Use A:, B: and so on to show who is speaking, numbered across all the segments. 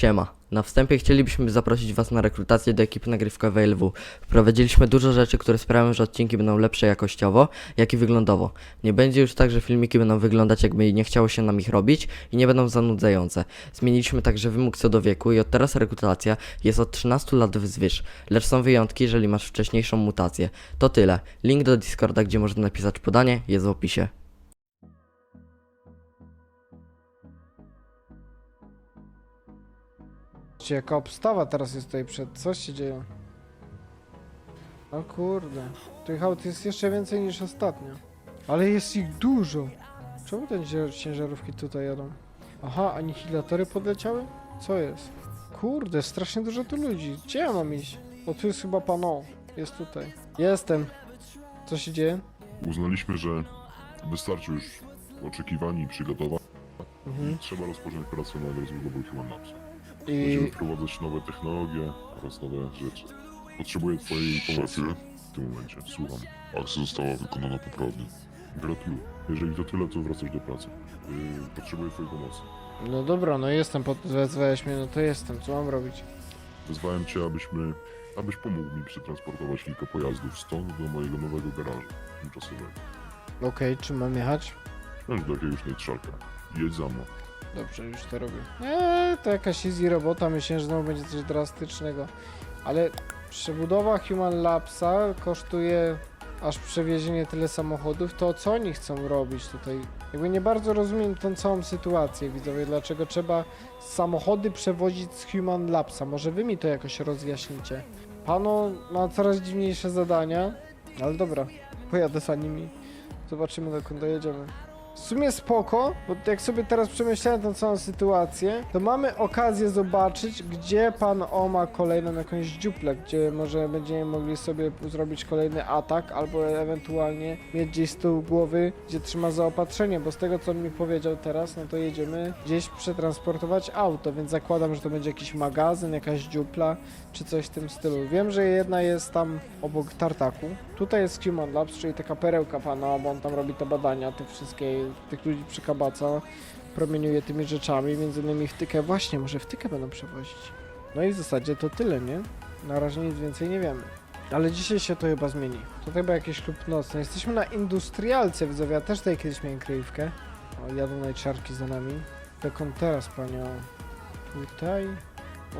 A: Siema. Na wstępie chcielibyśmy zaprosić Was na rekrutację do ekipy nagrywkowej LW. Wprowadziliśmy dużo rzeczy, które sprawią, że odcinki będą lepsze jakościowo, jak i wyglądowo. Nie będzie już tak, że filmiki będą wyglądać jakby nie chciało się nam ich robić i nie będą zanudzające. Zmieniliśmy także wymóg co do wieku i od teraz rekrutacja jest od 13 lat wzwyż, lecz są wyjątki, jeżeli masz wcześniejszą mutację. To tyle. Link do Discorda, gdzie można napisać podanie, jest w opisie.
B: Czy jaka obstawa teraz jest tutaj przed? Co się dzieje? O kurde. Tych aut jest jeszcze więcej niż ostatnio. Ale jest ich dużo. Czemu te cię- ciężarówki tutaj jadą? Aha, anihilatory podleciały? Co jest? Kurde, strasznie dużo tu ludzi. Gdzie ja mam iść? O, tu jest chyba pano. Jest tutaj. Jestem. Co się dzieje?
C: Uznaliśmy, że wystarczy już oczekiwań i przygotowań.
B: Mhm.
C: Trzeba rozpocząć pracę nad rozbudową Human Labs.
B: I...
C: Będziemy wprowadzać nowe technologie oraz nowe rzeczy. Potrzebuję twojej pomocy w tym momencie. Słucham. Akcja została wykonana poprawnie. Gratuluję. Jeżeli to tyle, to wracasz do pracy. Yy, potrzebuję twojej pomocy.
B: No dobra, no jestem, pod... wezwałeś mnie, no to jestem. Co mam robić?
C: Wezwałem cię, abyśmy, abyś pomógł mi przetransportować kilka pojazdów stąd do mojego nowego garażu tymczasowego.
B: Okej, czy mam jechać?
C: Chodź do jakiegoś nejtrzaka. Jedź za mną.
B: Dobrze, już to robię. Eee, to jakaś easy robota, myślę, że znowu będzie coś drastycznego. Ale przebudowa Human Labsa kosztuje aż przewiezienie tyle samochodów, to co oni chcą robić tutaj? Jakby nie bardzo rozumiem tą całą sytuację, widzowie, dlaczego trzeba samochody przewozić z Human Labsa. Może wy mi to jakoś rozjaśnicie. Pano ma coraz dziwniejsze zadania, ale dobra, pojadę za nimi. Zobaczymy dokąd dojedziemy. W sumie spoko, bo jak sobie teraz przemyślałem tę całą sytuację, to mamy okazję zobaczyć, gdzie pan O ma kolejną jakąś dziuplę, gdzie może będziemy mogli sobie zrobić kolejny atak, albo ewentualnie mieć gdzieś z tyłu głowy, gdzie trzyma zaopatrzenie, bo z tego co on mi powiedział teraz, no to jedziemy gdzieś przetransportować auto, więc zakładam, że to będzie jakiś magazyn, jakaś dziupla, czy coś w tym stylu. Wiem, że jedna jest tam obok tartaku. Tutaj jest Human Labs, czyli taka perełka pana, bo on tam robi te badania, tych wszystkie, tych ludzi przykabaca, promieniuje tymi rzeczami, między innymi wtykę. Właśnie, może wtykę będą przewozić. No i w zasadzie to tyle, nie? Na razie nic więcej nie wiemy. Ale dzisiaj się to chyba zmieni. To chyba jakiś klub nocny. Jesteśmy na industrialce, widzowie. Ja też tutaj kiedyś miałem kryjówkę. O, jadą najczarki za nami. Dokąd teraz, panią? Tutaj?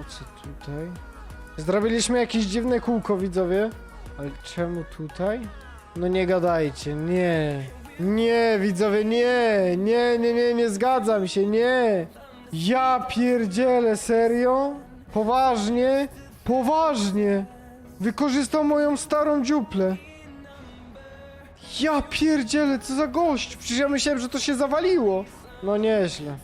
B: O co tutaj? Zrobiliśmy jakieś dziwne kółko, widzowie. Ale czemu tutaj? No nie gadajcie, nie. Nie, widzowie, nie. Nie, nie, nie, nie zgadzam się, nie. Ja pierdzielę, serio? Poważnie? Poważnie. Wykorzystał moją starą dziuplę. Ja pierdzielę, co za gość. Przecież ja myślałem, że to się zawaliło. No nieźle.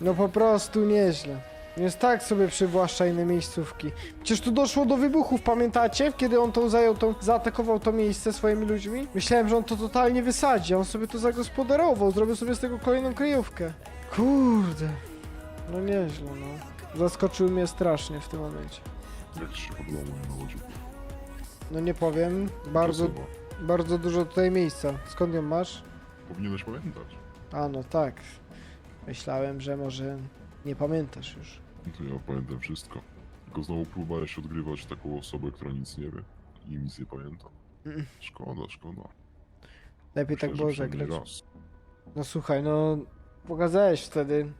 B: No po prostu nieźle. Więc tak sobie przywłaszcza inne miejscówki. Przecież tu doszło do wybuchów, pamiętacie? Kiedy on tą zajął, tą, zaatakował to miejsce swoimi ludźmi? Myślałem, że on to totalnie wysadzi, a on sobie to zagospodarował, zrobił sobie z tego kolejną kryjówkę. Kurde. No nieźle, no. Zaskoczył mnie strasznie w tym momencie.
C: Jak ci się podoba moja dziupla?
B: No nie powiem, bardzo,
C: Czasowa.
B: bardzo dużo tutaj miejsca. Skąd ją masz?
C: Powinieneś pamiętać.
B: A no tak. Myślałem, że może nie pamiętasz już.
C: To ja pamiętam wszystko. Tylko znowu próbowałeś odgrywać taką osobę, która nic nie wie i nic nie pamięta.
B: Mm.
C: Szkoda, szkoda.
B: Lepiej tak
C: Myślę,
B: było
C: że przynajmniej
B: zagrać.
C: raz.
B: No słuchaj, no pokazałeś wtedy,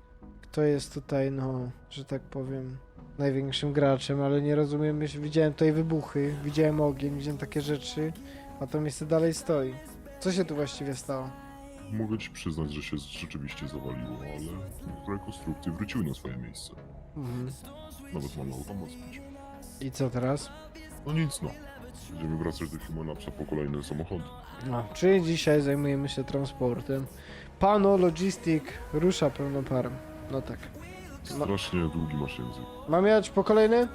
B: kto jest tutaj, no, że tak powiem, największym graczem, ale nie rozumiem, myśl- widziałem tutaj wybuchy, widziałem ogień, widziałem takie rzeczy, a to miejsce dalej stoi. Co się tu właściwie stało?
C: Mogę ci przyznać, że się rzeczywiście zawaliło, ale niektóre konstrukcje wróciły na swoje miejsce.
B: Mhm.
C: Nawet mamy automat.
B: I co teraz?
C: No nic no. Będziemy wracać do Humanapsa po kolejne samochody.
B: No, czyli dzisiaj zajmujemy się transportem. Pano Logistic rusza pełną parą. No tak. Ma-
C: Strasznie długi masz język.
B: Mam jechać po kolejny?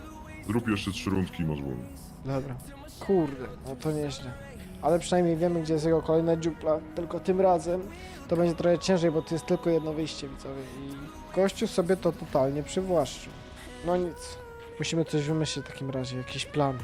C: Zrób jeszcze trzy rundki i masz wolny.
B: Dobra. Kurde, no to nieźle. Ale przynajmniej wiemy, gdzie jest jego kolejna dziupla. Tylko tym razem to będzie trochę ciężej, bo to jest tylko jedno wyjście widzowie. I gościu sobie to totalnie przywłaszczył. No nic. Musimy coś wymyślić w takim razie, jakiś plan.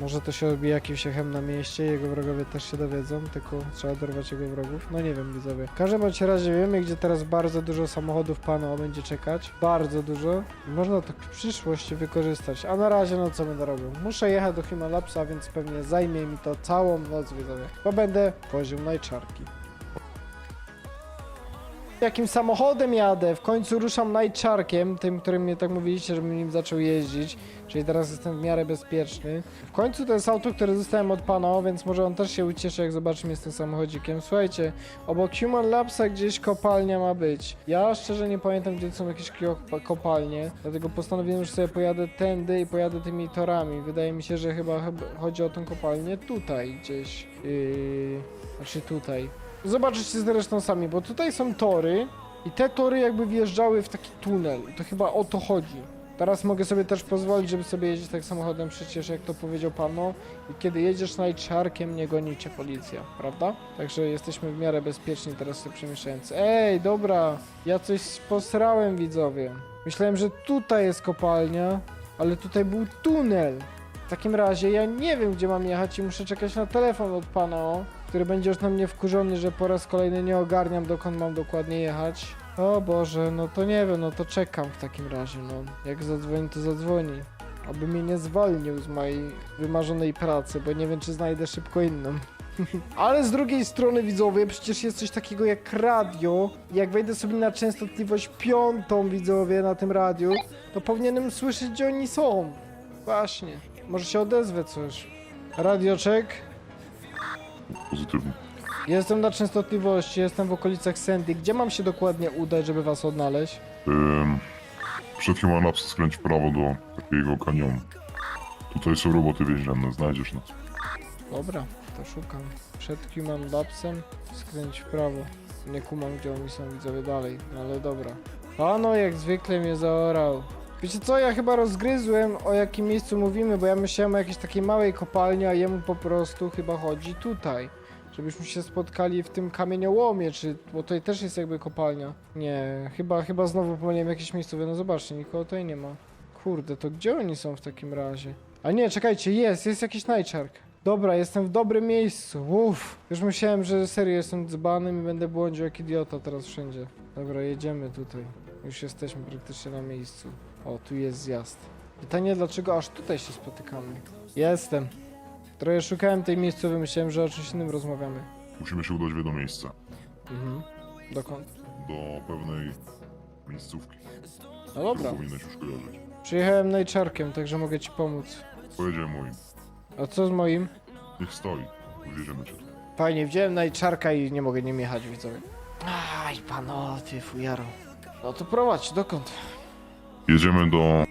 B: Może to się odbije jakimś echem na mieście, jego wrogowie też się dowiedzą, tylko trzeba dorwać jego wrogów. No nie wiem, widzowie. W każdym bądź razie wiemy, gdzie teraz bardzo dużo samochodów pano będzie czekać. Bardzo dużo. Można to w przyszłości wykorzystać. A na razie, no co będę robił? Muszę jechać do Human Labsa, więc pewnie zajmie mi to całą noc, widzowie. Bo będę poziom najczarki. Jakim samochodem jadę? W końcu ruszam najczarkiem, tym, którym mnie tak mówiliście, żebym nim zaczął jeździć. Czyli teraz jestem w miarę bezpieczny. W końcu to jest auto, które dostałem od pana, więc może on też się ucieszy, jak zobaczy mnie z tym samochodzikiem. Słuchajcie, obok Human Labsa gdzieś kopalnia ma być. Ja szczerze nie pamiętam, gdzie są jakieś kopalnie, dlatego postanowiłem, że sobie pojadę tędy i pojadę tymi torami. Wydaje mi się, że chyba, chyba chodzi o tą kopalnię tutaj gdzieś. Yy, znaczy tutaj. Zobaczycie zresztą sami, bo tutaj są tory i te tory jakby wjeżdżały w taki tunel. To chyba o to chodzi. Teraz mogę sobie też pozwolić, żeby sobie jeździć tak samochodem, przecież jak to powiedział panu, i kiedy jedziesz najczarkiem, nie goni cię policja, prawda? Także jesteśmy w miarę bezpieczni teraz sobie przemieszczając. Ej, dobra, ja coś posrałem widzowie. Myślałem, że tutaj jest kopalnia, ale tutaj był tunel. W takim razie ja nie wiem, gdzie mam jechać i muszę czekać na telefon od pana, o, który będzie już na mnie wkurzony, że po raz kolejny nie ogarniam, dokąd mam dokładnie jechać. O Boże, no to nie wiem, no to czekam w takim razie, no. Jak zadzwoni, to zadzwoni. Aby mnie nie zwolnił z mojej wymarzonej pracy, bo nie wiem, czy znajdę szybko inną. Ale z drugiej strony, widzowie, przecież jest coś takiego jak radio. Jak wejdę sobie na częstotliwość piątą, widzowie, na tym radiu, to powinienem słyszeć, gdzie oni są. Właśnie. Może się odezwę coś. Radioczek.
C: Pozytywnie.
B: Jestem na częstotliwości, jestem w okolicach Sandy. Gdzie mam się dokładnie udać, żeby was odnaleźć?
C: Ym, przed Human Labs skręć w prawo do takiego kanionu. Tutaj są roboty więzienne, znajdziesz nas.
B: Dobra, to szukam. Przed Human Labsem skręć w prawo. Nie kumam, gdzie oni są widzowie dalej, ale dobra. Pano jak zwykle mnie zaorał. Wiecie co, ja chyba rozgryzłem o jakim miejscu mówimy, bo ja myślałem o jakiejś takiej małej kopalni, a jemu po prostu chyba chodzi tutaj. Żebyśmy się spotkali w tym kamieniołomie, czy... bo tutaj też jest jakby kopalnia. Nie, chyba, chyba znowu pomyliłem jakieś miejscowe, no zobaczcie, nikogo tutaj nie ma. Kurde, to gdzie oni są w takim razie? A nie, czekajcie, jest, jest jakiś najczark. Dobra, jestem w dobrym miejscu. Uff. Już myślałem, że serio jestem dzbanem i będę błądził jak idiota teraz wszędzie. Dobra, jedziemy tutaj. Już jesteśmy praktycznie na miejscu. O, tu jest zjazd. Pytanie, dlaczego aż tutaj się spotykamy? Jestem. Trochę szukałem tej miejscowej, myślałem, że o czymś innym rozmawiamy.
C: Musimy się udać w jedno miejsce.
B: Mhm. Dokąd?
C: Do pewnej miejscówki.
B: No
C: którą
B: dobra.
C: powinieneś już kojarzyć.
B: Przyjechałem najczarkiem, także mogę ci pomóc.
C: Pojedziemy moim.
B: A co z moim?
C: Niech stoi. Wywieziemy cię.
B: Fajnie, wziąłem najczarka i nie mogę nim jechać, widzowie. Aj, pano, ty fujaro. No to prowadź, dokąd?
C: Jedziemy do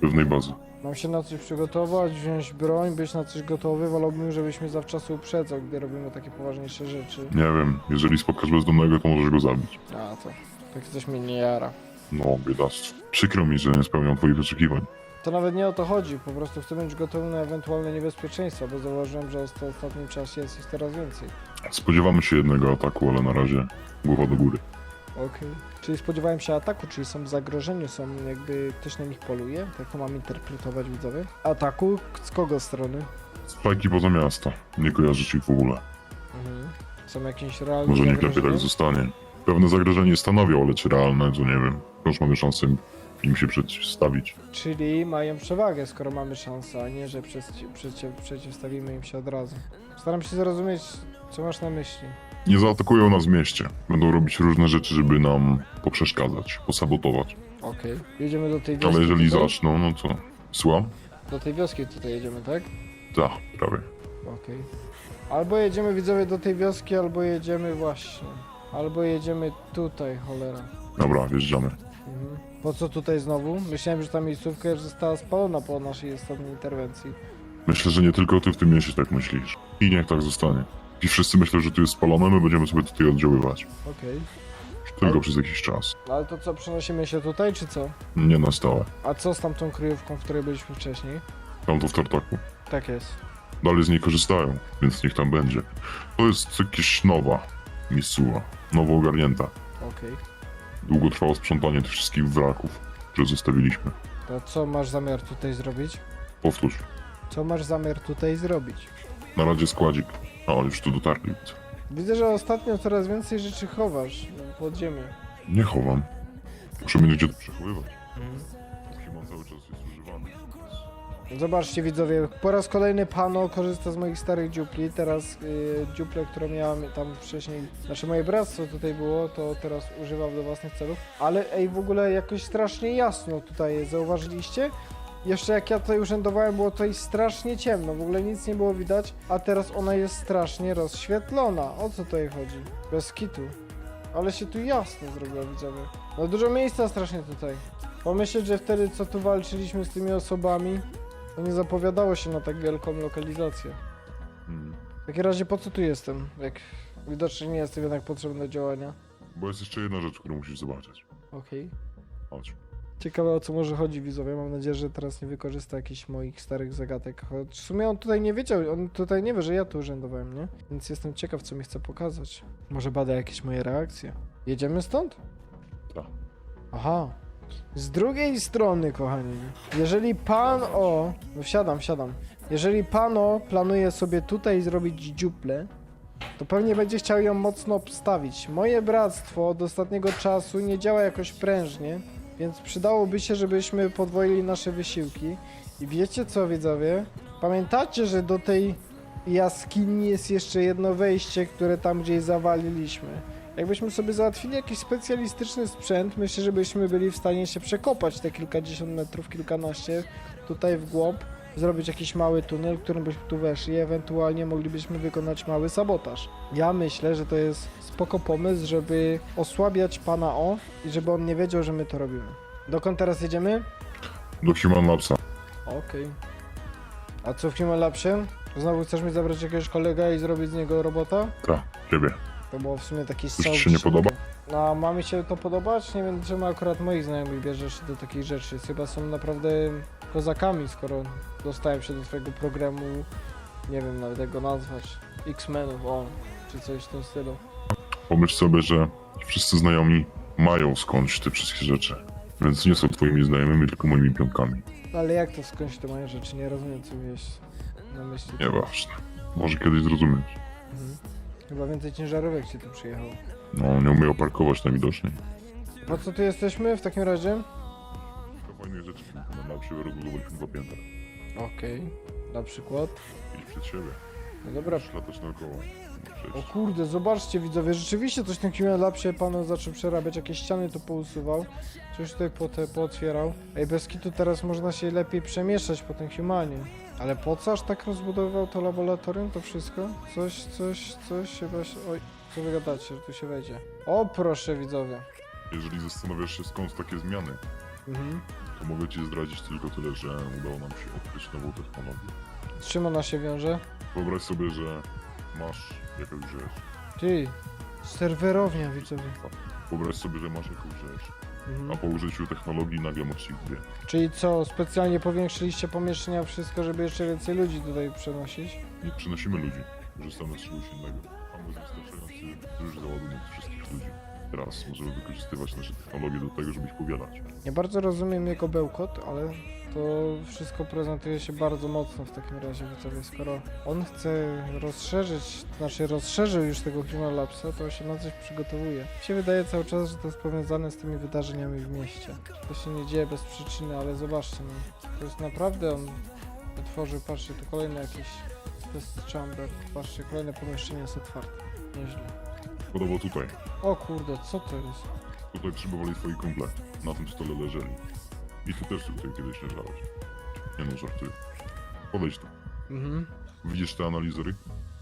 C: pewnej bazy.
B: Mam się na coś przygotować, wziąć broń, być na coś gotowy. Wolałbym, żebyś mnie zawczasu uprzedzał, gdy robimy takie poważniejsze rzeczy.
C: Nie wiem, jeżeli spotkasz bezdomnego, to możesz go zabić.
B: A to, tak coś mnie nie jara.
C: No, biedactwo. Przykro mi, że nie spełniam twoich oczekiwań.
B: To nawet nie o to chodzi, po prostu chcę być gotowy na ewentualne niebezpieczeństwa, bo zauważyłem, że w ostatnim czasie jest ich coraz więcej.
C: Spodziewamy się jednego ataku, ale na razie głowa do góry.
B: Okej. Czyli spodziewałem się ataku, czyli są w zagrożeniu, są jakby ktoś na nich poluje? Tak to mam interpretować widzowie? Ataku? Z kogo strony?
C: Spajki poza miasta. Nie kojarzysz ich w ogóle.
B: Mhm. Są jakieś realne
C: Może niech lepiej
B: zagrożenia?
C: tak zostanie. Pewne zagrożenie stanowią, ale czy realne, to nie wiem. Wciąż mamy szansę im się przeciwstawić.
B: Czyli mają przewagę, skoro mamy szansę, a nie, że przeci przeciw przeciwstawimy im się od razu. Staram się zrozumieć, co masz na myśli.
C: Nie zaatakują nas w mieście. Będą robić różne rzeczy, żeby nam poprzeszkadzać, posabotować.
B: Okej. Jedziemy do tej wioski.
C: Ale jeżeli
B: tutaj?
C: zaczną, no to... Słucham?
B: Do tej wioski tutaj jedziemy, tak?
C: Tak, prawie.
B: Okej. Albo jedziemy widzowie do tej wioski, albo jedziemy właśnie. Albo jedziemy tutaj, cholera.
C: Dobra, wjeżdżamy.
B: Mhm. Po co tutaj znowu? Myślałem, że ta miejscówka już została spalona po naszej ostatniej interwencji.
C: Myślę, że nie tylko ty w tym mieście tak myślisz. I niech tak zostanie. I wszyscy myślą, że tu jest spalone, my będziemy sobie tutaj oddziaływać.
B: Okej.
C: Tylko przez jakiś czas.
B: No ale to co, przenosimy się tutaj, czy co?
C: Nie na stałe.
B: A co z tamtą kryjówką, w której byliśmy wcześniej?
C: Tam to w tartaku.
B: Tak jest.
C: Dalej z niej korzystają, więc niech tam będzie. To jest jakaś nowa miejscowa. Nowo ogarnięta.
B: Okej.
C: Długo trwało sprzątanie tych wszystkich wraków, które zostawiliśmy.
B: To co masz zamiar tutaj zrobić?
C: Powtórz.
B: Co masz zamiar tutaj zrobić?
C: Na razie składzik. Oni już tu dotarli.
B: Widzę, że ostatnio coraz więcej rzeczy chowasz pod ziemię.
C: Nie chowam. Muszę mieć gdzie to przechowywać. Chyba cały czas jest używany.
B: Zobaczcie widzowie, po raz kolejny Pano korzysta z moich starych dziupli. Teraz y, dziuple, które miałem tam wcześniej, znaczy moje bractwo tutaj było, to teraz używam do własnych celów. Ale ej, w ogóle jakoś strasznie jasno tutaj jest, zauważyliście? Jeszcze jak ja tutaj urzędowałem, było tutaj strasznie ciemno, w ogóle nic nie było widać, a teraz ona jest strasznie rozświetlona. O co tutaj chodzi? Bez kitu. Ale się tu jasno zrobiło, widzowie. No dużo miejsca strasznie tutaj. Pomyśleć, że wtedy co tu walczyliśmy z tymi osobami, to nie zapowiadało się na tak wielką lokalizację.
C: Mm.
B: W takim razie po co tu jestem? Jak widocznie nie jestem jednak potrzebny do działania.
C: Bo jest jeszcze jedna rzecz, którą musisz zobaczyć.
B: Okej.
C: Chodź.
B: Ciekawe o co może chodzi widzowie. Mam nadzieję, że teraz nie wykorzysta jakichś moich starych zagadek. Choć w sumie on tutaj nie wiedział, on tutaj nie wie, że ja tu urzędowałem, nie? Więc jestem ciekaw, co mi chce pokazać. Może bada jakieś moje reakcje. Jedziemy stąd?
C: Tak.
B: Aha. Z drugiej strony, kochani, jeżeli pan o... No wsiadam, wsiadam. Jeżeli pano planuje sobie tutaj zrobić dziuplę, to pewnie będzie chciał ją mocno obstawić. Moje bractwo od ostatniego czasu nie działa jakoś prężnie, więc przydałoby się, żebyśmy podwoili nasze wysiłki. I wiecie co, widzowie? Pamiętacie, że do tej jaskini jest jeszcze jedno wejście, które tam gdzieś zawaliliśmy. Jakbyśmy sobie załatwili jakiś specjalistyczny sprzęt, myślę, że byśmy byli w stanie się przekopać te kilkadziesiąt metrów, kilkanaście tutaj w głąb, zrobić jakiś mały tunel, którym byśmy tu weszli, ewentualnie moglibyśmy wykonać mały sabotaż. Ja myślę, że to jest spoko pomysł, żeby osłabiać pana O i żeby on nie wiedział, że my to robimy. Dokąd teraz jedziemy?
C: Do Human Labsa.
B: Okej. A co w Human Labsie? Znowu chcesz mi zabrać jakiegoś kolega i zrobić z niego robota?
C: Tak, ciebie.
B: To było w sumie taki
C: ci
B: strzał
C: się nie podoba?
B: No, ma mi się to podobać? Nie wiem, czemu akurat moich znajomych bierzesz do takich rzeczy. Chyba są naprawdę kozakami, skoro dostałem się do twojego programu, nie wiem nawet jak go nazwać, X-Menów, o, czy coś w tym stylu.
C: Pomyśl sobie, że wszyscy znajomi mają skądś te wszystkie rzeczy. Więc nie są twoimi znajomymi, tylko moimi pionkami.
B: No, ale jak to skądś te moje rzeczy? Nie rozumiem, co miałeś na myśli.
C: Nieważne. Może kiedyś zrozumieć.
B: Mhm. Chyba więcej ciężarówek ci tu przyjechało.
C: No, nie umieją parkować najwidoczniej.
B: Po co tu jesteśmy w takim razie?
C: Kilka fajnych rzeczy na Labsie wyregulowaliśmy dwa piętra.
B: Okej, na przykład.
C: Idź przed siebie.
B: No dobra,
C: Musisz latać naokoło.
B: O kurde, zobaczcie widzowie, rzeczywiście coś tym Human Labsie panu zaczął przerabiać, jakieś ściany tu pousuwał, coś tutaj pote, pootwierał. Ej, bez kitu teraz można się lepiej przemieszczać po tym Humanie. Ale po co aż tak rozbudowywał to laboratorium, to wszystko? Coś, coś, coś się właśnie... Oj, co wy gadacie, że tu się wejdzie? O, proszę widzowie.
C: Jeżeli zastanawiasz się skąd takie zmiany,
B: Mhm.
C: to mogę ci zdradzić tylko tyle, że udało nam się odkryć nową technologię.
B: Z czym ona się wiąże?
C: Wyobraź sobie, że masz jakąś rzecz.
B: Ty, serwerownia widzowie.
C: Wyobraź sobie, że masz jakąś rzecz, a
B: Mhm.
C: po użyciu technologii nagle masz ich dwie.
B: Czyli co, specjalnie powiększyliście pomieszczenia, wszystko, żeby jeszcze więcej ludzi tutaj przenosić?
C: Nie przenosimy ludzi, korzystamy z czegoś innego. Mamy wystarczający duży załadunek wszystkich ludzi. Teraz możemy wykorzystywać nasze technologie do tego, żeby ich powielać.
B: Nie bardzo rozumiem jego bełkot, ale to wszystko prezentuje się bardzo mocno w takim razie, widzowie. Skoro on chce rozszerzyć, znaczy rozszerzył już tego Human Labsa, to się na coś przygotowuje. Mi się wydaje cały czas, że to jest powiązane z tymi wydarzeniami w mieście. To się nie dzieje bez przyczyny, ale zobaczcie, no. To jest naprawdę on otworzył, patrzcie, tu kolejny jakiś test chamber, patrzcie, kolejne pomieszczenie jest otwarte. Nieźle.
C: Podobno tutaj.
B: O kurde, co to jest?
C: Tutaj przybywali twoi kumple. Na tym stole leżeli. I ty też tutaj kiedyś leżałeś. Nie no, żartuję. Podejdź tu.
B: Mhm.
C: Widzisz te analizory?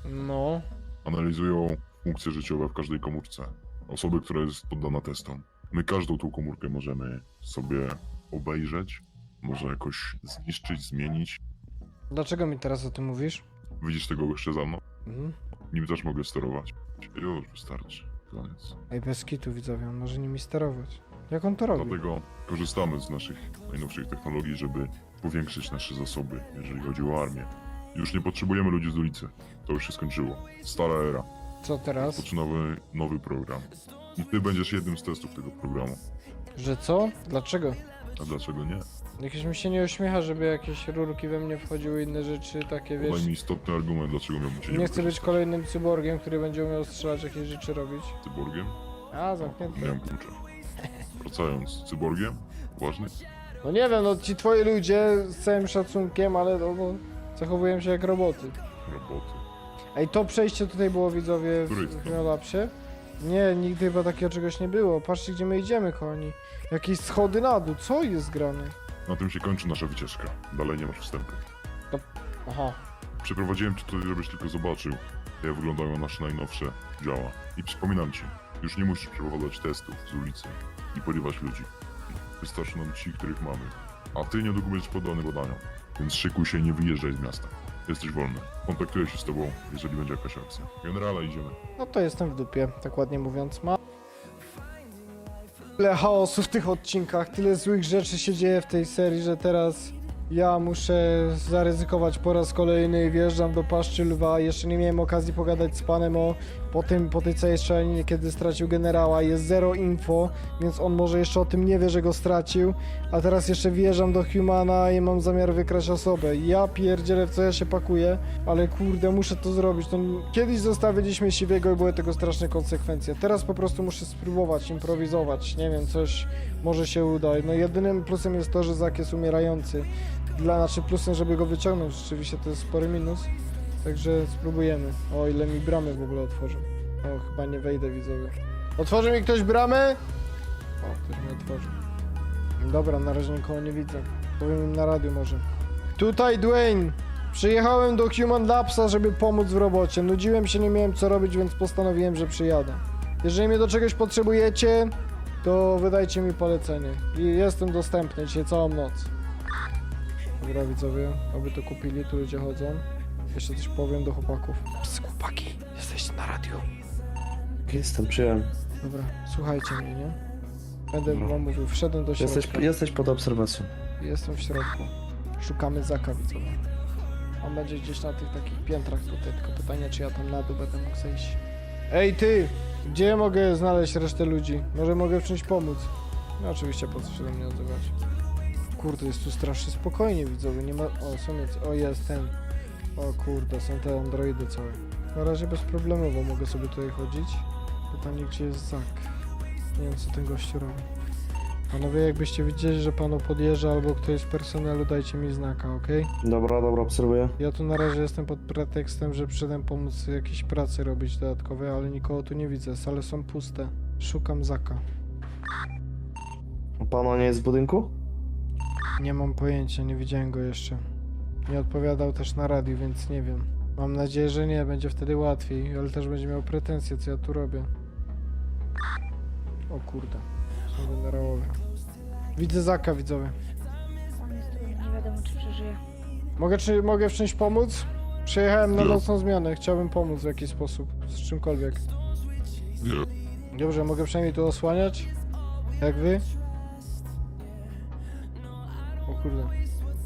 B: No.
C: Analizują funkcje życiowe w każdej komórce. Osoby, która jest poddana testom. My każdą tą komórkę możemy sobie obejrzeć, może jakoś zniszczyć, zmienić.
B: Dlaczego mi teraz o tym mówisz?
C: Widzisz tego jeszcze za mną?
B: Mhm.
C: Nim też mogę sterować. Już wystarczy. Koniec.
B: Ej, bez kitu widzowie, on może nimi sterować. Jak on to robi?
C: Dlatego korzystamy z naszych najnowszych technologii, żeby powiększyć nasze zasoby, jeżeli chodzi o armię. Już nie potrzebujemy ludzi z ulicy. To już się skończyło. Stara era.
B: Co teraz?
C: Poczynamy nowy program. I ty będziesz jednym z testów tego programu.
B: Że co? Dlaczego?
C: A dlaczego nie?
B: Jakieś mi się nie uśmiecha, żeby jakieś rurki we mnie wchodziły, inne rzeczy takie, wiesz.
C: Podaj mi istotny argument, dlaczego miałbym cię nie
B: Nie chcę być kolejnym cyborgiem, który będzie umiał strzelać, jakieś rzeczy robić.
C: Cyborgiem?
B: A, zamknięte.
C: Miałem klucze. Wracając, cyborgiem? Ważny?
B: No nie wiem, no ci twoi ludzie z całym szacunkiem, ale no, no, zachowują się jak roboty.
C: Roboty.
B: Ej, to przejście tutaj było widzowie
C: Który
B: w
C: to?
B: Chmielapsie? Nie, nigdy chyba takiego czegoś nie było. Patrzcie, gdzie my idziemy, kochani. Jakieś schody na dół, co jest grane?
C: Na tym się kończy nasza wycieczka. Dalej nie masz wstępu.
B: Aha.
C: Przeprowadziłem cię tutaj, żebyś tylko zobaczył, jak wyglądają nasze najnowsze działa. I przypominam ci, już nie musisz przeprowadzać testów z ulicy i porywać ludzi. Wystarczy nam ci, których mamy. A ty niedługo będziesz poddany badaniom, więc szykuj się i nie wyjeżdżaj z miasta. Jesteś wolny. Kontaktuję się z tobą, jeżeli będzie jakaś akcja. Generala, idziemy.
B: No to jestem w dupie, tak ładnie mówiąc. Ma... Tyle chaosu w tych odcinkach, tyle złych rzeczy się dzieje w tej serii, że teraz ja muszę zaryzykować po raz kolejny i wjeżdżam do paszczy lwa. Jeszcze nie miałem okazji pogadać z panem o po, tym, po tej całej strzelaninie, kiedy stracił generała. Jest zero info, więc on może jeszcze o tym nie wie, że go stracił. A teraz jeszcze wjeżdżam do Humana i mam zamiar wykraść osobę. Ja pierdzielę w co ja się pakuję, ale kurde, muszę to zrobić. To kiedyś zostawiliśmy siwego i były tego straszne konsekwencje. Teraz po prostu muszę spróbować improwizować. Nie wiem, coś może się uda. No jedynym plusem jest to, że Zak jest umierający. Dla znaczy plusem, żeby go wyciągnąć, rzeczywiście to jest spory minus. Także spróbujemy. O ile mi bramy w ogóle otworzą. O, chyba nie wejdę widzowie. Otworzy mi ktoś bramę? O, ktoś mi otworzył. Dobra, na razie nikogo nie widzę. Powiem im na radiu może. Tutaj Dwayne! Przyjechałem do Human Labsa, żeby pomóc w robocie. Nudziłem się, nie miałem co robić, więc postanowiłem, że przyjadę. Jeżeli mnie do czegoś potrzebujecie, to wydajcie mi polecenie. I jestem dostępny dzisiaj całą noc. Dobra widzowie, aby to kupili, tu ludzie chodzą. Jeszcze coś powiem do chłopaków. Psy, chłopaki, jesteście na radiu.
D: Jestem, przyjąłem.
B: Dobra, słuchajcie mnie, nie? Będę
D: Dobra.
B: wam mówił, wszedłem do środka.
D: Jesteś, jesteś pod obserwacją.
B: Jestem w środku. Szukamy Zaka widzowie. On będzie gdzieś na tych takich piętrach tutaj, tylko pytanie, czy ja tam na dół będę mógł zejść. Ej ty! Gdzie ja mogę znaleźć resztę ludzi? Może mogę w czymś pomóc? No oczywiście, po co się do mnie odzywać? Kurde, jest tu strasznie spokojnie widzowie, nie ma... O, są jacy... O, jest ten. O kurde, są te androidy całe. Na razie bezproblemowo mogę sobie tutaj chodzić. Pytanie, gdzie jest Zak? Nie wiem, co ten gościu robi. Panowie, jakbyście widzieli, że panu podjeżdża albo ktoś z personelu, dajcie mi znaka, ok?
D: Dobra, dobra, obserwuję.
B: Ja tu na razie jestem pod pretekstem, że przyszedłem pomóc jakieś pracy robić dodatkowe, ale nikogo tu nie widzę, sale są puste. Szukam Zaka.
D: Pana nie jest w budynku?
B: Nie mam pojęcia, nie widziałem go jeszcze. Nie odpowiadał też na radiu, więc nie wiem. Mam nadzieję, że nie, będzie wtedy łatwiej, ale też będzie miał pretensje, co ja tu robię. O kurde, są generałowie. Widzę Zaka, widzowie.
E: On jest tu, nie wiadomo czy przeżyje.
B: Mogę, czy, mogę w czymś pomóc? Przyjechałem na
C: Nie.
B: nocną zmianę, chciałbym pomóc w jakiś sposób, z czymkolwiek.
C: Nie,
B: Dobrze, mogę przynajmniej tu osłaniać? Jak wy? O kurde.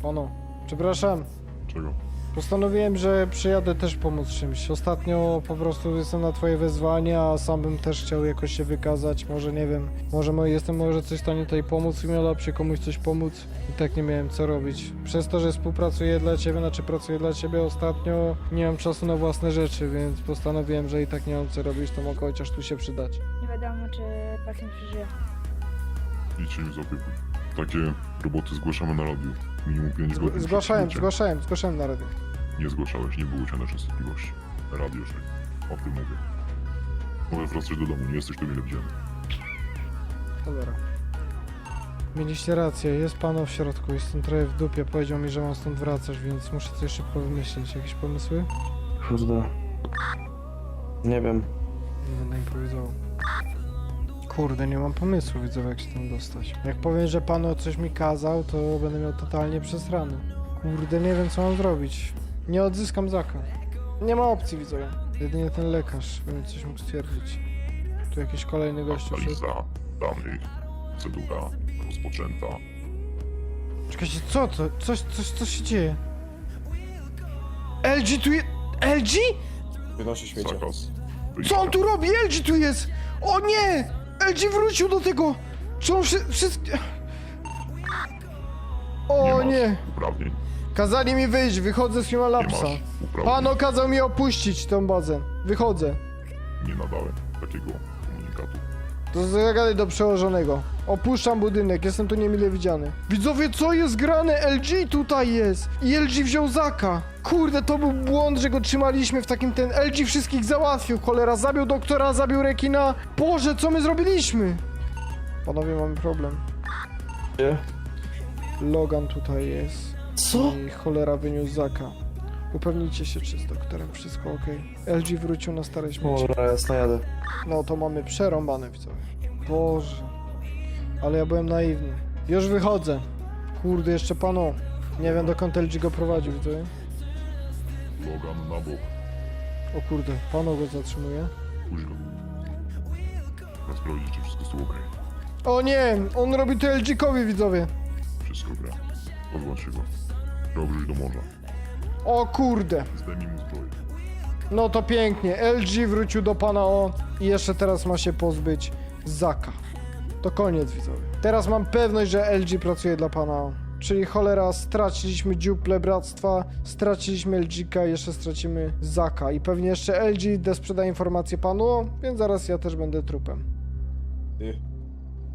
B: Ono, przepraszam.
C: czego?
B: Postanowiłem, że przyjadę też pomóc czymś. Ostatnio po prostu jestem na twoje wezwanie, a sam bym też chciał jakoś się wykazać. Może nie wiem, może mo- jestem może coś w stanie tutaj pomóc, miał przy komuś coś pomóc. I tak nie miałem co robić. Przez to, że współpracuję dla ciebie, znaczy pracuję dla ciebie ostatnio, nie mam czasu na własne rzeczy, więc postanowiłem, że i tak nie mam co robić, to mogę chociaż tu się przydać.
E: Nie wiadomo czy pacjent przeżyje.
C: Idź się nie zaopiekuj. Takie roboty zgłaszamy na radiu. Minimum 5
B: Zg-
C: godzin.
B: zgłaszałem,
C: przed
B: zgłaszałem, zgłaszałem na radio.
C: Nie zgłaszałeś, nie było cię na częstotliwości. Radio, że o tym mówię. Możesz wracać do domu, nie jesteś tu mile widziany.
B: Dobra. Mieliście rację, jest pan w środku, jestem trochę w dupie, powiedział mi, że mam stąd wracać, więc muszę coś szybko wymyślić. Jakieś pomysły?
D: Kurde. Nie wiem.
B: Nie będę improwizował. Kurde, nie mam pomysłu, widzę jak się tam dostać. Jak powiem, że panu coś mi kazał, to będę miał totalnie przesrany. Kurde, nie wiem co mam zrobić. Nie odzyskam Zaka. Nie ma opcji, widzowie. Jedynie ten lekarz by mi coś mógł stwierdzić. Tu jakiś kolejny gościu szedł.
C: Analiza danych, procedura rozpoczęta.
B: Czekajcie, co to? Coś, coś, co się dzieje? LG tu jest... LG?
F: Wynosi śmiecie.
C: Zakaz.
B: Co on tu robi? LG tu jest! O nie! LG wrócił do tego! Czy on wszy- wszystko... nie!
C: uprawnień.
B: Kazali mi wyjść, wychodzę z Human
C: Nie masz uprawnień.
B: Pan kazał mi opuścić tą bazę. Wychodzę.
C: Nie nadałem takiego.
B: To zagadaj do przełożonego. Opuszczam budynek, jestem tu niemile widziany. Widzowie, co jest grane? LG tutaj jest! I LG wziął Zaka. Kurde, to był błąd, że go trzymaliśmy w takim ten... LG wszystkich załatwił, cholera, zabił doktora, zabił rekina. Boże, co my zrobiliśmy? Panowie, mamy problem.
D: Nie?
B: Logan tutaj jest.
D: Co?
B: I cholera wyniósł Zaka. Upewnijcie się, czy z doktorem wszystko ok. LG wrócił na stare śmieci.
D: Dobra, jasno jadę.
B: No to mamy przerąbane widzowie. Boże. Ale ja byłem naiwny. Już wychodzę. Kurde, jeszcze panu. Nie wiem dokąd LG go prowadził, widzowie.
C: Logan na bok.
B: O kurde, panu go zatrzymuje.
C: Pójdź go. Trzeba sprawdzić, czy wszystko jest tu okej.
B: O nie, on robi to LG-kowi, widzowie.
C: Wszystko gra. Pozbądź się go. Trzeba wrócić do morza.
B: O kurde.
C: Zdejmij mu zbroję.
B: No to pięknie. LG wrócił do pana O i jeszcze teraz ma się pozbyć Zaka. To koniec, widzowie. Teraz mam pewność, że LG pracuje dla pana O. Czyli cholera, straciliśmy dziuple bractwa, straciliśmy LG-ka, jeszcze stracimy Zaka. I pewnie jeszcze LG desprzeda informację panu, O, więc zaraz ja też będę trupem.
F: Ty.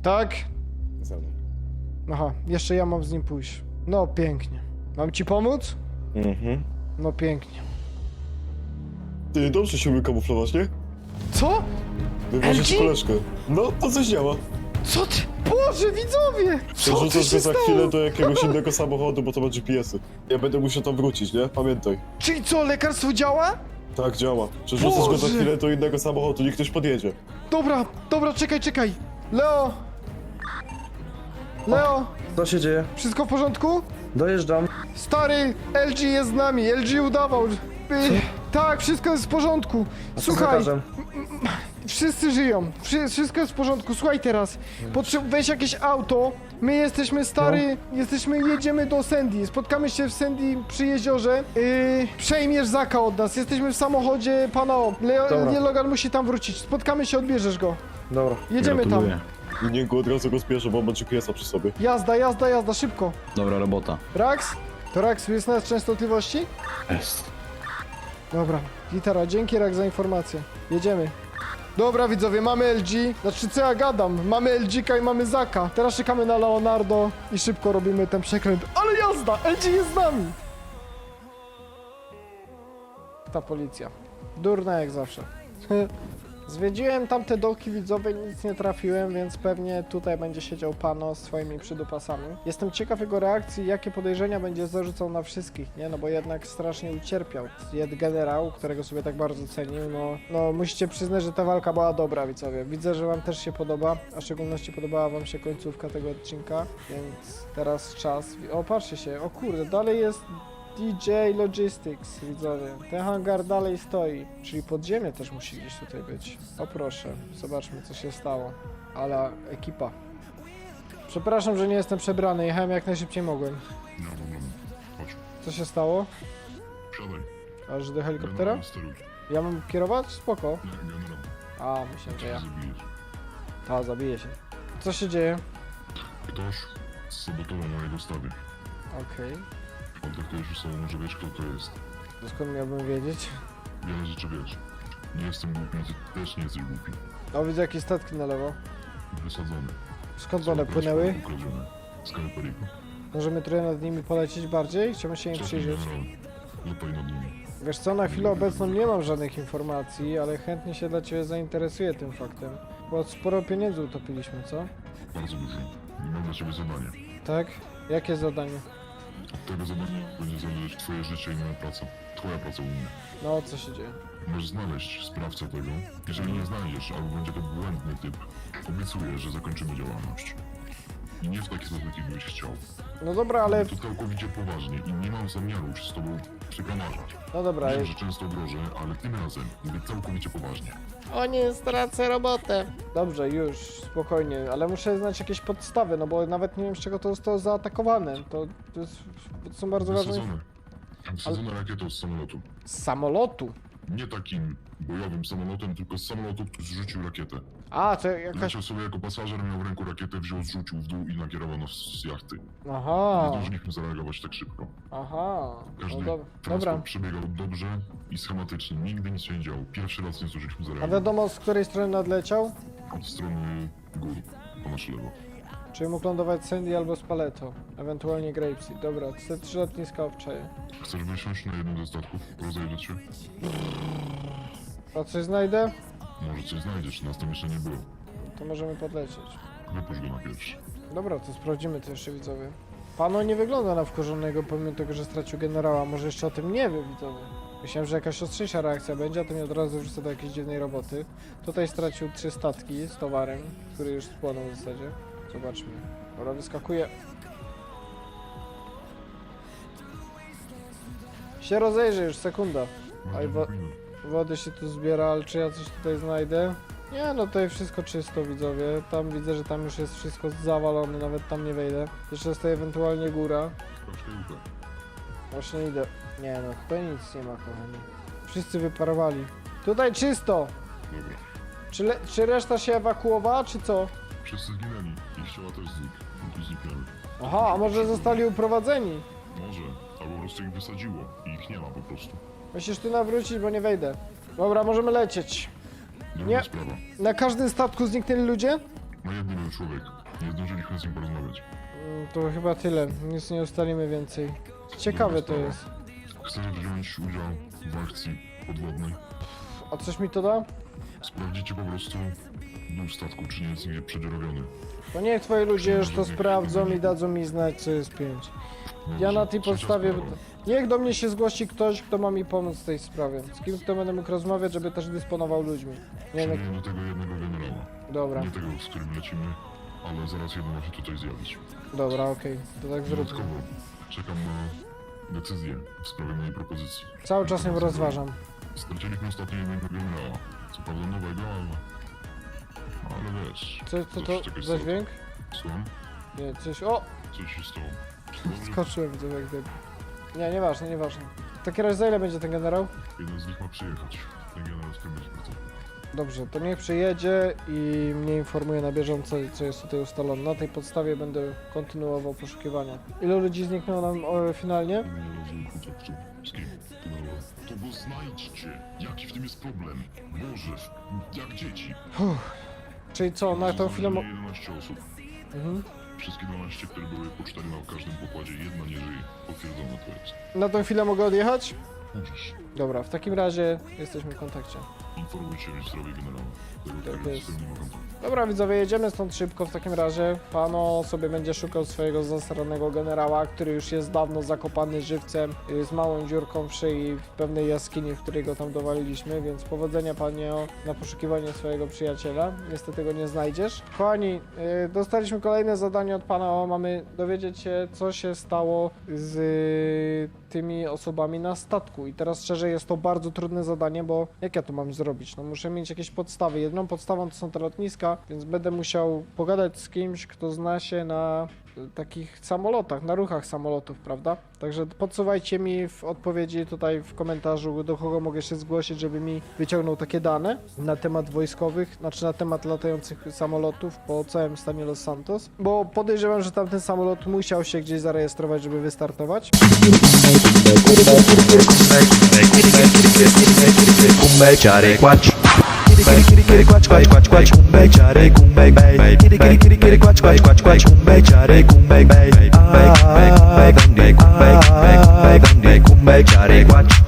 B: Tak?
F: Za mną.
B: Aha, jeszcze ja mam z nim pójść. No, pięknie. Mam ci pomóc?
F: Mhm.
B: No, pięknie.
F: Ty, dobrze się kamuflować, nie?
B: Co?
F: Wyważyć
B: LG?
F: koleżkę. No, to coś działa.
B: Co ty? Boże, widzowie! Co
F: Przerzucasz
B: się
F: go za
B: stało?
F: chwilę do jakiegoś innego samochodu, bo to ma GPS-y. Ja będę musiał tam wrócić, nie? Pamiętaj.
B: Czyli co, lekarstwo działa?
F: Tak, działa. Przerzucasz go za
B: Boże!
F: chwilę do innego samochodu, niech ktoś podjedzie.
B: Dobra, dobra, czekaj, czekaj. Leo! Leo,
D: Co się dzieje?
B: wszystko w porządku?
D: Dojeżdżam.
B: Stary, LG jest z nami, LG udawał. Y, tak, wszystko jest w porządku.
D: A co z
B: Słuchaj,
D: lekarzem?
B: wszyscy żyją. Wszy, wszystko jest w porządku. Słuchaj teraz. Weź jakieś auto. My jesteśmy stary, jesteśmy, jedziemy do Sandy. Spotkamy się w Sandy przy jeziorze. Yy, przejmiesz Zaka od nas. Jesteśmy w samochodzie pana O. Leo,
D: Dobra.
B: nie, Logan musi tam wrócić. Spotkamy się, odbierzesz go.
D: Dobra.
B: Jedziemy tam.
F: Niech go od razu go spieszę, bo on ma GPS-a przy sobie.
B: Jazda, jazda, jazda, szybko.
G: Dobra robota.
B: Rax? To Rax jest na częstotliwości?
G: Jest.
B: Dobra, gitara, dzięki Rax za informację. Jedziemy. Dobra widzowie, mamy LG, znaczy co ja gadam, mamy LG-ka i mamy Zaka. Teraz czekamy na Leonardo i szybko robimy ten przekręt. Ale jazda, LG jest z nami! Ta policja. Durna jak zawsze. Zwiedziłem tamte dołki widzowe, nic nie trafiłem, więc pewnie tutaj będzie siedział Pano z swoimi przydupasami. Jestem ciekaw jego reakcji, jakie podejrzenia będzie zarzucał na wszystkich, nie? No bo jednak strasznie ucierpiał. Jed generał, którego sobie tak bardzo cenił, no, no musicie przyznać, że ta walka była dobra, widzowie. Widzę, że wam też się podoba, a w szczególności podobała wam się końcówka tego odcinka, więc teraz czas. O, patrzcie się, o kurde, dalej jest DJ Logistics, widzowie. Ten hangar dalej stoi, czyli podziemie też musi gdzieś tutaj być. O proszę, zobaczmy co się stało. Ale ekipa. Przepraszam, że nie jestem przebrany, jechałem jak najszybciej mogłem.
C: Nie ma problemu. Chodź.
B: Co się stało?
C: Siadaj.
B: Aż do helikoptera?
C: Steruj.
B: Ja mam kierować? Spoko.
C: Nie, generalnie.
B: A, myślałem, że ja.
C: Zabijesz.
B: Ta, zabiję się. Co się dzieje?
C: Ktoś sabotował moje dostawy.
B: Okej.
C: Kontaktujesz się z sobą, może wiesz kto to jest.
B: To skąd miałbym wiedzieć?
C: Wiele rzeczy wiesz. Nie jestem głupi, ty też nie jesteś głupi.
B: O, widzę jakieś statki na lewo.
C: Wysadzony.
B: Skąd one płynęły?
C: Ukradziony. Z Kaliperika.
B: Możemy trochę nad nimi polecieć bardziej? Chciałbym się im przyjrzeć.
C: Lepaj nad nimi.
B: Wiesz co, na chwilę obecną nie mam żadnych informacji, ale chętnie się dla Ciebie zainteresuję tym faktem. Bo sporo pieniędzy utopiliśmy, co?
C: Bardzo dużo. Mam dla ciebie zadanie.
B: Tak? Jakie zadanie?
C: Od tego zadania będzie zależeć twoje życie i moja praca. Twoja praca u mnie.
B: No, co się dzieje?
C: Możesz znaleźć sprawcę tego. Jeżeli nie znajdziesz, albo będzie to błędny typ, obiecuję, że zakończymy działalność. I nie w taki sposób, jaki byś chciał.
B: No dobra, ale...
C: To całkowicie poważnie i nie mam zamiaru się z tobą przekamarzać.
B: No dobra,
C: Wiem, że często grożę, ale tym razem mówię całkowiecie poważnie.
B: O nie, stracę robotę. Dobrze, już, spokojnie, ale muszę znać jakieś podstawy, no bo nawet nie wiem z czego to zostało zaatakowane. To, to, jest, to są bardzo ważne...
C: Wysadzone. Wysadzone rakietą z samolotu.
B: Z samolotu.
C: Nie takim bojowym samolotem, tylko z samolotu, który zrzucił rakietę.
B: A, to jakaś...
C: Leciał sobie jako pasażer, miał w ręku rakietę, wziął, zrzucił w dół i nakierował nas z jachty.
B: Aha,
C: Nie zdążyliśmy zareagować tak szybko.
B: aha. No
C: Każdy
B: dobra.
C: transport
B: dobra.
C: przebiegał dobrze i schematycznie. Nigdy nic się nie działo. Pierwszy raz nie zdążyliśmy
B: A
C: zareagować.
B: wiadomo z której strony nadleciał?
C: Od strony gór, po nasze lewo.
B: Czy mógł lądować Sandy albo Spaleto, ewentualnie Grapeseed. Dobra, te trzy lotniska obczaję.
C: Chcesz wysiąść na jednym ze statków? Rozejrzeć się?
B: A coś znajdę?
C: Może coś znajdziesz, nas tam jeszcze nie było.
B: To możemy podlecieć.
C: Wypuść go na pierwszy.
B: Dobra, to sprawdzimy to jeszcze widzowie. Pano nie wygląda na wkurzonego, pomimo tego, że stracił generała. Może jeszcze o tym nie wie widzowie. Myślałem, że jakaś ostrzejsza reakcja będzie, a to mnie od razu wrzuca do jakiejś dziwnej roboty. Tutaj stracił trzy statki z towarem, który już spłonął w zasadzie. Zobaczmy. Dobra, wyskakuje. Się rozejrzy już, sekunda. Aj, wo-. Wody się tu zbiera, ale czy ja coś tutaj znajdę? Nie, no tutaj wszystko czysto widzowie. Tam widzę, że tam już jest wszystko zawalone, nawet tam nie wejdę. Jeszcze jest tutaj ewentualnie góra.
C: Sprawdź kajutę.
B: Właśnie idę. Nie no, tutaj nic nie ma, kochani. Wszyscy wyparowali. Tutaj czysto!
C: Dobra.
B: Czy, czy reszta się ewakuowała, czy co?
C: Wszyscy zginęli. Też znik.
B: Aha, a może zostali uprowadzeni?
C: Może. Albo po prostu ich wysadziło i ich nie ma po prostu.
B: Musisz tu nawrócić, bo nie wejdę. Dobra, możemy lecieć.
C: Druga
B: Nie.
C: sprawa.
B: Na każdym statku zniknęli ludzie?
C: Na jednym był człowiek. Nie zdążyliśmy z nim porozmawiać.
B: Mm, To chyba tyle. Nic nie ustalimy więcej. Ciekawe to jest.
C: Chcesz wziąć udział w akcji podwodnej?
B: A coś mi to da?
C: Sprawdzicie po prostu dół statku, czy nie jest nie.
B: To niech twoi ludzie już to sprawdzą i dadzą mi znać, co jest pięć. Ja na tej podstawie... Niech do mnie się zgłosi ktoś, kto ma mi pomóc w tej sprawie. Z kim kto będę mógł rozmawiać, żeby też dysponował ludźmi. Nie wiem,
C: do tego jednego generała.
B: Dobra,
C: Nie tego, z którym lecimy, ale zaraz jeden ma się tutaj zjawić.
B: dobra, okej. To tak zróbmy.
C: Dodatkowo czekam na decyzję w sprawie mojej propozycji.
B: Cały czas ją rozważam.
C: Straciliśmy ostatnio jednego generała. Co prawda nowego, ale... Ale wiesz...
B: Co, co to
C: czegoś
B: za dźwięk?
C: Słucham?
B: Nie, coś... O!
C: Coś się stało.
B: Skoczyłem, widzę jak gdyby. Nie, nieważne, nieważne. W takim razie za ile będzie ten generał?
C: Jeden z nich ma przyjechać. Ten generał z tym będzie.
B: Dobrze, to niech przyjedzie i mnie informuje na bieżąco, co jest tutaj ustalone. Na tej podstawie będę kontynuował poszukiwania. Ile ludzi zniknęło nam o, finalnie?
C: Nie rozumiem kontaktu. Z kim? To go znajdźcie. Jaki w tym jest problem? Boże, jak dzieci.
B: Czyli co, na tą chwilę... Mo-
C: Znaleźli 11 osób.
B: mhm.
C: Wszystkie 12, które były po 4 na każdym pokładzie, jedna nie żyje. Potwierdzone to jest.
B: Na tą chwilę mogę odjechać?
C: Możesz.
B: Dobra, w takim razie jesteśmy w kontakcie.
C: Informujcie o zdrowie generała. Tego,
B: Tak jest.
C: nie.
B: Dobra widzowie, jedziemy stąd szybko w takim razie. Pano sobie będzie szukał swojego zasranego generała, który już jest dawno zakopany żywcem, y, z małą dziurką w szyi w pewnej jaskini, w której go tam dowaliliśmy, więc powodzenia panie na poszukiwanie swojego przyjaciela. Niestety go nie znajdziesz. Kochani, y, dostaliśmy kolejne zadanie od pana o, mamy dowiedzieć się, co się stało z y, tymi osobami na statku. I teraz szczerze jest to bardzo trudne zadanie, bo jak ja to mam zrobić? No muszę mieć jakieś podstawy. Jedną podstawą to są te lotniska, więc będę musiał pogadać z kimś, kto zna się na takich samolotach, na ruchach samolotów, prawda? Także podsuwajcie mi w odpowiedzi tutaj w komentarzu, do kogo mogę się zgłosić, żeby mi wyciągnął takie dane na temat wojskowych, znaczy na temat latających samolotów po całym stanie Los Santos, bo podejrzewam, że tamten samolot musiał się gdzieś zarejestrować, żeby wystartować.
G: Quach Kiri Chare quach